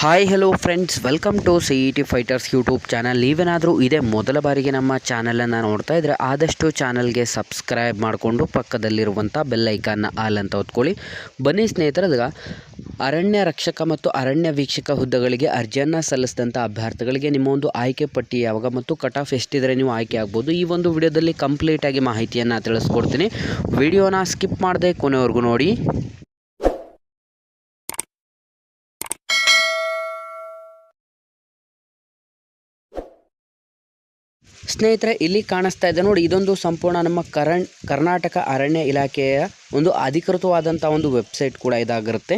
Hi hello friends welcome to C E T fighters YouTube channel ನೀವೇನಾದರೂ ಇದೇ ಮೊದಲ ಬಾರಿಗೆ ನಮ್ಮ ಚಾನಲನ್ನು ನೋಡ್ತಾ ಇದ್ದರೆ ಆದಷ್ಟು ಚಾನಲ್ಗೆ ಸಬ್ಸ್ಕ್ರೈಬ್ ಮಾಡಿಕೊಂಡು ಪಕ್ಕದಲ್ಲಿರುವಂಥ ಬೆಲ್ ಐಕಾನ್ನ ಆಲ್ ಅಂತ ಹೊತ್ಕೊಳ್ಳಿ ಬನ್ನಿ ಸ್ನೇಹಿತರದಾಗ ಅರಣ್ಯ ರಕ್ಷಕ ಮತ್ತು ಅರಣ್ಯ ವೀಕ್ಷಕ ಹುದ್ದೆಗಳಿಗೆ ಅರ್ಜಿಯನ್ನು ಸಲ್ಲಿಸಿದಂಥ ಅಭ್ಯರ್ಥಿಗಳಿಗೆ ನಿಮ್ಮ ಒಂದು ಆಯ್ಕೆ ಪಟ್ಟಿ ಯಾವಾಗ ಮತ್ತು ಕಟ್ ಆಫ್ ಎಷ್ಟಿದ್ರೆ ನೀವು ಆಯ್ಕೆ ಆಗ್ಬೋದು. ಈ ಒಂದು ವಿಡಿಯೋದಲ್ಲಿ ಕಂಪ್ಲೀಟಾಗಿ ಮಾಹಿತಿಯನ್ನು ತಿಳಿಸ್ಕೊಡ್ತೀನಿ. ವಿಡಿಯೋನ ಸ್ಕಿಪ್ ಮಾಡದೆ ಕೊನೆವರೆಗೂ ನೋಡಿ. ಸ್ನೇಹಿತರೆ ಇಲ್ಲಿ ಕಾಣಿಸ್ತಾ ಇದೆ. ನೋಡಿ ಇದೊಂದು ಸಂಪೂರ್ಣ ನಮ್ಮ ಕರ್ನಾಟಕ ಅರಣ್ಯ ಇಲಾಖೆಯ ಒಂದು ಅಧಿಕೃತವಾದಂಥ ಒಂದು ವೆಬ್ಸೈಟ್ ಕೂಡ ಇದಾಗಿರುತ್ತೆ.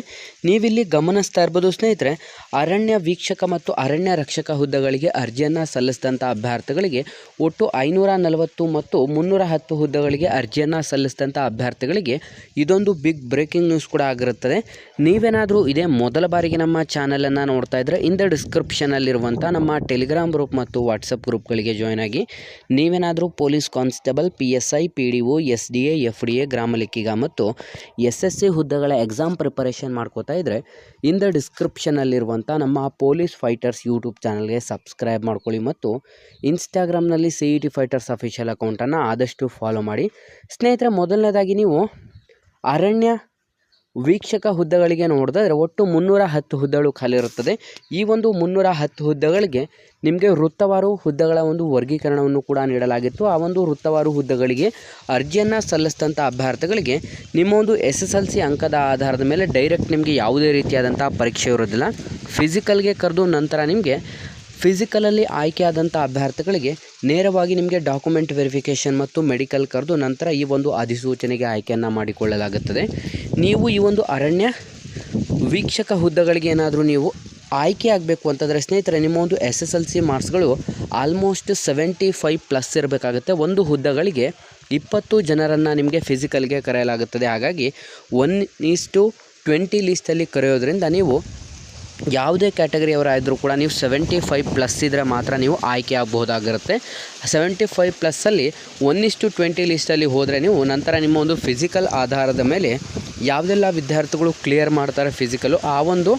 ನೀವಿಲ್ಲಿ ಗಮನಿಸ್ತಾ ಇರ್ಬೋದು ಸ್ನೇಹಿತರೆ, ಅರಣ್ಯ ವೀಕ್ಷಕ ಮತ್ತು ಅರಣ್ಯ ರಕ್ಷಕ ಹುದ್ದೆಗಳಿಗೆ ಅರ್ಜಿಯನ್ನು ಸಲ್ಲಿಸಿದಂಥ ಅಭ್ಯರ್ಥಿಗಳಿಗೆ ಒಟ್ಟು ಐನೂರ ನಲವತ್ತು ಮತ್ತು ಮುನ್ನೂರ ಹತ್ತು ಹುದ್ದೆಗಳಿಗೆ ಅರ್ಜಿಯನ್ನು ಸಲ್ಲಿಸಿದಂಥ ಅಭ್ಯರ್ಥಿಗಳಿಗೆ ಇದೊಂದು ಬಿಗ್ ಬ್ರೇಕಿಂಗ್ ನ್ಯೂಸ್ ಕೂಡ ಆಗಿರುತ್ತದೆ. ನೀವೇನಾದರೂ ಇದೇ ಮೊದಲ ಬಾರಿಗೆ ನಮ್ಮ ಚಾನಲನ್ನು ನೋಡ್ತಾ ಇದ್ದರೆ ಇಂದ ಡಿಸ್ಕ್ರಿಪ್ಷನಲ್ಲಿರುವಂಥ ನಮ್ಮ ಟೆಲಿಗ್ರಾಮ್ ಗ್ರೂಪ್ ಮತ್ತು ವಾಟ್ಸಪ್ ಗ್ರೂಪ್ಗಳಿಗೆ ಜಾಯ್ನ್ ಆಗಿ, ನೀವೇನಾದರೂ police constable, P S I, P D O, S D A, F D A, ಗ್ರಾಮ ಲೆಕ್ಕಿಗ ಮತ್ತು ಎಸ್ ಎಸ್ ಸಿ ಹುದ್ದೆಗಳ ಎಕ್ಸಾಮ್ ಪ್ರಿಪರೇಷನ್ ಮಾಡ್ಕೋತಾ ಇದ್ದರೆ ಇಂದ ಡಿಸ್ಕ್ರಿಪ್ಷನಲ್ಲಿರುವಂಥ ನಮ್ಮ ಪೊಲೀಸ್ ಫೈಟರ್ಸ್ ಯೂಟ್ಯೂಬ್ ಚಾನಲ್ಗೆ ಸಬ್ಸ್ಕ್ರೈಬ್ ಮಾಡ್ಕೊಳ್ಳಿ ಮತ್ತು ಇನ್ಸ್ಟಾಗ್ರಾಮ್ನಲ್ಲಿ C E T fighters official ಅಕೌಂಟನ್ನು ಆದಷ್ಟು ಫಾಲೋ ಮಾಡಿ. ಸ್ನೇಹಿತರೆ, ಮೊದಲನೇದಾಗಿ ನೀವು ಅರಣ್ಯ ವೀಕ್ಷಕ ಹುದ್ದೆಗಳಿಗೆ ನೋಡಿದ್ರೆ ಒಟ್ಟು ಮುನ್ನೂರ ಹತ್ತು ಹುದ್ದೆಗಳು ಖಾಲಿ ಇರುತ್ತದೆ. ಈ ಒಂದು ಮುನ್ನೂರ ಹತ್ತು ಹುದ್ದೆಗಳಿಗೆ ನಿಮಗೆ ವೃತ್ತವಾರು ಹುದ್ದೆಗಳ ಒಂದು ವರ್ಗೀಕರಣವನ್ನು ಕೂಡ ನೀಡಲಾಗಿತ್ತು. ಆ ಒಂದು ವೃತ್ತವಾರು ಹುದ್ದೆಗಳಿಗೆ ಅರ್ಜಿಯನ್ನು ಸಲ್ಲಿಸಿದಂಥ ಅಭ್ಯರ್ಥಿಗಳಿಗೆ ನಿಮ್ಮ ಒಂದು ಎಸ್ ಎಸ್ ಎಲ್ ಸಿ ಅಂಕದ ಆಧಾರದ ಮೇಲೆ ಡೈರೆಕ್ಟ್ ನಿಮಗೆ ಯಾವುದೇ ರೀತಿಯಾದಂಥ ಪರೀಕ್ಷೆ ಇರೋದಿಲ್ಲ ಫಿಸಿಕಲ್ಗೆ ಕರೆದು ನಂತರ ನಿಮಗೆ ಫಿಸಿಕಲಲ್ಲಿ ಆಯ್ಕೆಯಾದಂಥ ಅಭ್ಯರ್ಥಿಗಳಿಗೆ ನೇರವಾಗಿ ನಿಮಗೆ ಡಾಕ್ಯುಮೆಂಟ್ ವೆರಿಫಿಕೇಷನ್ ಮತ್ತು ಮೆಡಿಕಲ್ ಕರೆದು ನಂತರ ಈ ಒಂದು ಅಧಿಸೂಚನೆಗೆ ಆಯ್ಕೆಯನ್ನು ಮಾಡಿಕೊಳ್ಳಲಾಗುತ್ತದೆ. ನೀವು ಈ ಒಂದು ಅರಣ್ಯ ವೀಕ್ಷಕ ಹುದ್ದೆಗಳಿಗೆ ಏನಾದರೂ ನೀವು ಆಯ್ಕೆ ಆಗಬೇಕು ಅಂತಂದರೆ ಸ್ನೇಹಿತರೆ, ನಿಮ್ಮ ಒಂದು ಎಸ್ ಎಸ್ ಎಲ್ ಸಿ ಮಾರ್ಕ್ಸ್ಗಳು ಆಲ್ಮೋಸ್ಟ್ ಸೆವೆಂಟಿ ಫೈವ್ ಪ್ಲಸ್ ಇರಬೇಕಾಗುತ್ತೆ. ಒಂದು ಹುದ್ದೆಗಳಿಗೆ ಇಪ್ಪತ್ತು ಜನರನ್ನು ನಿಮಗೆ ಫಿಸಿಕಲ್ಗೆ ಕರೆಯಲಾಗುತ್ತದೆ. ಹಾಗಾಗಿ ಒನ್ ಈಸ್ ಟು ಟ್ವೆಂಟಿ ಲೀಸ್ಟಲ್ಲಿ ಕರೆಯೋದ್ರಿಂದ ನೀವು ಯಾವುದೇ ಕ್ಯಾಟಗರಿಯವರಾದರೂ ಕೂಡ ನೀವು ಸೆವೆಂಟಿ ಫೈವ್ ಪ್ಲಸ್ ಇದ್ದರೆ ಮಾತ್ರ ನೀವು ಆಯ್ಕೆ ಆಗಬಹುದಾಗಿರುತ್ತೆ. ಸೆವೆಂಟಿ ಫೈವ್ ಪ್ಲಸ್ಸಲ್ಲಿ ಒನ್ ಇಷ್ಟು ಟ್ವೆಂಟಿ ಲಿಸ್ಟಲ್ಲಿ ಹೋದರೆ ನೀವು ನಂತರ ನಿಮ್ಮ ಒಂದು ಫಿಸಿಕಲ್ ಆಧಾರದ ಮೇಲೆ ಯಾವುದೆಲ್ಲ ವಿದ್ಯಾರ್ಥಿಗಳು ಕ್ಲಿಯರ್ ಮಾಡ್ತಾರೆ ಫಿಸಿಕಲು ಆ ಒಂದು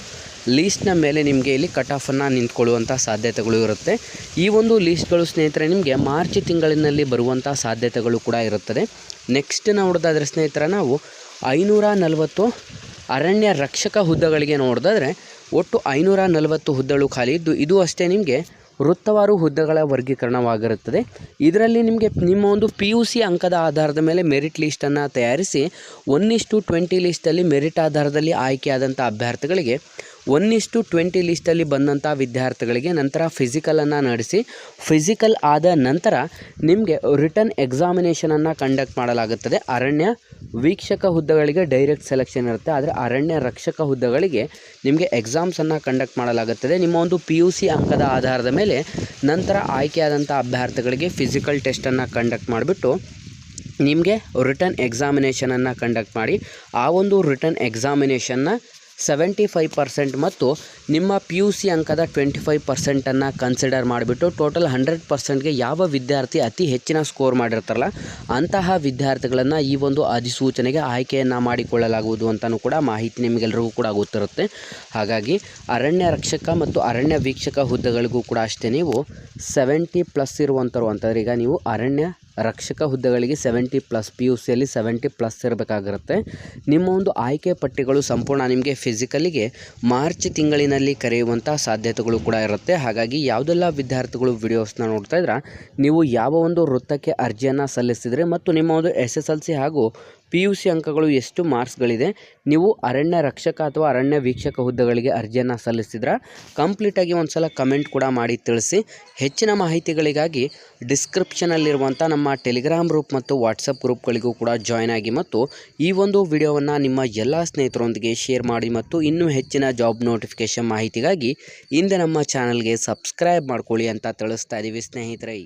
ಲೀಸ್ಟ್ನ ಮೇಲೆ ನಿಮಗೆ ಇಲ್ಲಿ ಕಟ್ ಆಫನ್ನು ನಿಂತ್ಕೊಳ್ಳುವಂಥ ಸಾಧ್ಯತೆಗಳು ಇರುತ್ತೆ. ಈ ಒಂದು ಲೀಸ್ಟ್ಗಳು ಸ್ನೇಹಿತರೆ ನಿಮಗೆ ಮಾರ್ಚ್ ತಿಂಗಳಿನಲ್ಲಿ ಬರುವಂಥ ಸಾಧ್ಯತೆಗಳು ಕೂಡ ಇರುತ್ತದೆ. ನೆಕ್ಸ್ಟ್ ನೋಡೋದಾದರೆ ಸ್ನೇಹಿತರ ನಾವು ಐನೂರ ನಲವತ್ತು ಅರಣ್ಯ ರಕ್ಷಕ ಹುದ್ದೆಗಳಿಗೆ ನೋಡಿದ್ರೆ ಒಟ್ಟು ಐನೂರ ನಲವತ್ತು ಹುದ್ದೆಗಳು ಖಾಲಿ ಇದ್ದು ಇದು ಅಷ್ಟೇ ನಿಮಗೆ ವೃತ್ತವಾರು ಹುದ್ದೆಗಳ ವರ್ಗೀಕರಣವಾಗಿರುತ್ತದೆ. ಇದರಲ್ಲಿ ನಿಮಗೆ ನಿಮ್ಮ ಒಂದು ಪಿ ಯು ಸಿ ಅಂಕದ ಆಧಾರದ ಮೇಲೆ ಮೆರಿಟ್ ಲೀಸ್ಟನ್ನು ತಯಾರಿಸಿ ಒನ್ ಇಷ್ಟು ಟ್ವೆಂಟಿ ಲಿಸ್ಟಲ್ಲಿ ಮೆರಿಟ್ ಆಧಾರದಲ್ಲಿ ಆಯ್ಕೆಯಾದಂಥ ಅಭ್ಯರ್ಥಿಗಳಿಗೆ ಒನ್ ಇಷ್ಟು ಟ್ವೆಂಟಿ ಲಿಸ್ಟಲ್ಲಿ ಬಂದಂಥ ವಿದ್ಯಾರ್ಥಿಗಳಿಗೆ ನಂತರ ಫಿಸಿಕಲನ್ನು ನಡೆಸಿ ಫಿಸಿಕಲ್ ಆದ ನಂತರ ನಿಮಗೆ ರಿಟರ್ನ್ ಎಕ್ಸಾಮಿನೇಷನನ್ನು ಕಂಡಕ್ಟ್ ಮಾಡಲಾಗುತ್ತದೆ. ಅರಣ್ಯ ವೀಕ್ಷಕ ಹುದ್ದೆಗಳಿಗೆ ಡೈರೆಕ್ಟ್ ಸೆಲೆಕ್ಷನ್ ಇರುತ್ತೆ. ಆದರೆ ಅರಣ್ಯ ರಕ್ಷಕ ಹುದ್ದೆಗಳಿಗೆ ನಿಮಗೆ ಎಕ್ಸಾಮ್ಸನ್ನು ಕಂಡಕ್ಟ್ ಮಾಡಲಾಗುತ್ತದೆ. ನಿಮ್ಮ ಒಂದು ಪಿ ಯು ಸಿ ಅಂಕದ ಆಧಾರದ ಮೇಲೆ ನಂತರ ಆಯ್ಕೆಯಾದಂಥ ಅಭ್ಯರ್ಥಿಗಳಿಗೆ ಫಿಸಿಕಲ್ ಟೆಸ್ಟನ್ನು ಕಂಡಕ್ಟ್ ಮಾಡಿಬಿಟ್ಟು ನಿಮಗೆ ರಿಟರ್ನ್ ಎಕ್ಸಾಮಿನೇಷನನ್ನು ಕಂಡಕ್ಟ್ ಮಾಡಿ, ಆ ಒಂದು ರಿಟರ್ನ್ ಎಕ್ಸಾಮಿನೇಷನ್ನ ಸೆವೆಂಟಿ ಫೈವ್ ಪರ್ಸೆಂಟ್ ಮತ್ತು ನಿಮ್ಮ ಪಿ ಯು ಸಿ ಅಂಕದ ಟ್ವೆಂಟಿ ಫೈವ್ ಪರ್ಸೆಂಟನ್ನು ಕನ್ಸಿಡರ್ ಮಾಡಿಬಿಟ್ಟು ಟೋಟಲ್ ಹಂಡ್ರೆಡ್ ಪರ್ಸೆಂಟ್ಗೆ ಯಾವ ವಿದ್ಯಾರ್ಥಿ ಅತಿ ಹೆಚ್ಚಿನ ಸ್ಕೋರ್ ಮಾಡಿರ್ತಾರಲ್ಲ, ಅಂತಹ ವಿದ್ಯಾರ್ಥಿಗಳನ್ನು ಈ ಒಂದು ಅಧಿಸೂಚನೆಗೆ ಆಯ್ಕೆಯನ್ನು ಮಾಡಿಕೊಳ್ಳಲಾಗುವುದು ಅಂತಲೂ ಕೂಡ ಮಾಹಿತಿ ನಿಮಗೆಲ್ಲರಿಗೂ ಕೂಡ ಗೊತ್ತಿರುತ್ತೆ. ಹಾಗಾಗಿ ಅರಣ್ಯ ರಕ್ಷಕ ಮತ್ತು ಅರಣ್ಯ ವೀಕ್ಷಕ ಹುದ್ದೆಗಳಿಗೂ ಕೂಡ ಅಷ್ಟೇ ನೀವು ಸೆವೆಂಟಿ ಪ್ಲಸ್ ಇರುವಂಥವ್ರು ಅಂತಂದರೆ ಈಗ ನೀವು ಅರಣ್ಯ ರಕ್ಷಕ ಹುದ್ದೆಗಳಿಗೆ ಸೆವೆಂಟಿ ಪ್ಲಸ್ ಪಿ ಯು ಸಿಯಲ್ಲಿ ಸೆವೆಂಟಿ ಪ್ಲಸ್ ಇರಬೇಕಾಗಿರುತ್ತೆ. ನಿಮ್ಮ ಒಂದು ಆಯ್ಕೆ ಪಟ್ಟಿಗಳು ಸಂಪೂರ್ಣ ನಿಮಗೆ ಫಿಸಿಕಲಿಗೆ ಮಾರ್ಚ್ ತಿಂಗಳಿನಲ್ಲಿ ಕರೆಯುವಂಥ ಸಾಧ್ಯತೆಗಳು ಕೂಡ ಇರುತ್ತೆ. ಹಾಗಾಗಿ ಯಾವುದೆಲ್ಲ ವಿದ್ಯಾರ್ಥಿಗಳು ವಿಡಿಯೋಸ್ನ ನೋಡ್ತಾ ಇದ್ರೆ, ನೀವು ಯಾವ ಒಂದು ವೃತ್ತಕ್ಕೆ ಅರ್ಜಿಯನ್ನು ಸಲ್ಲಿಸಿದರೆ ಮತ್ತು ನಿಮ್ಮ ಒಂದು ಎಸ್ ಎಸ್ ಎಲ್ ಸಿ ಹಾಗೂ ಪಿ ಯು ಸಿ ಅಂಕಗಳು ಎಷ್ಟು ಮಾರ್ಕ್ಸ್ಗಳಿದೆ? ನೀವು ಅರಣ್ಯ ರಕ್ಷಕ ಅಥವಾ ಅರಣ್ಯ ವೀಕ್ಷಕ ಹುದ್ದೆಗಳಿಗೆ ಅರ್ಜಿಯನ್ನು ಸಲ್ಲಿಸಿದ್ರೆ? ಕಂಪ್ಲೀಟಾಗಿ ಒಂದು ಸಲ ಕಮೆಂಟ್ ಕೂಡ ಮಾಡಿ ತಿಳಿಸಿ. ಹೆಚ್ಚಿನ ಮಾಹಿತಿಗಳಿಗಾಗಿ ಡಿಸ್ಕ್ರಿಪ್ಷನಲ್ಲಿರುವಂಥ ನಮ್ಮ ಟೆಲಿಗ್ರಾಮ್ ಗ್ರೂಪ್ ಮತ್ತು ವಾಟ್ಸಪ್ ಗ್ರೂಪ್ಗಳಿಗೂ ಕೂಡ ಜಾಯ್ನ್ ಆಗಿ ಮತ್ತು ಈ ಒಂದು ವಿಡಿಯೋವನ್ನು ನಿಮ್ಮ ಎಲ್ಲ ಸ್ನೇಹಿತರೊಂದಿಗೆ ಶೇರ್ ಮಾಡಿ ಮತ್ತು ಇನ್ನೂ ಹೆಚ್ಚಿನ ಜಾಬ್ ನೋಟಿಫಿಕೇಷನ್ ಮಾಹಿತಿಗಾಗಿ ಹಿಂದೆ ನಮ್ಮ ಚಾನಲ್ಗೆ ಸಬ್ಸ್ಕ್ರೈಬ್ ಮಾಡ್ಕೊಳ್ಳಿ ಅಂತ ತಿಳಿಸ್ತಾ ಇದ್ದೀವಿ ಸ್ನೇಹಿತರೆ.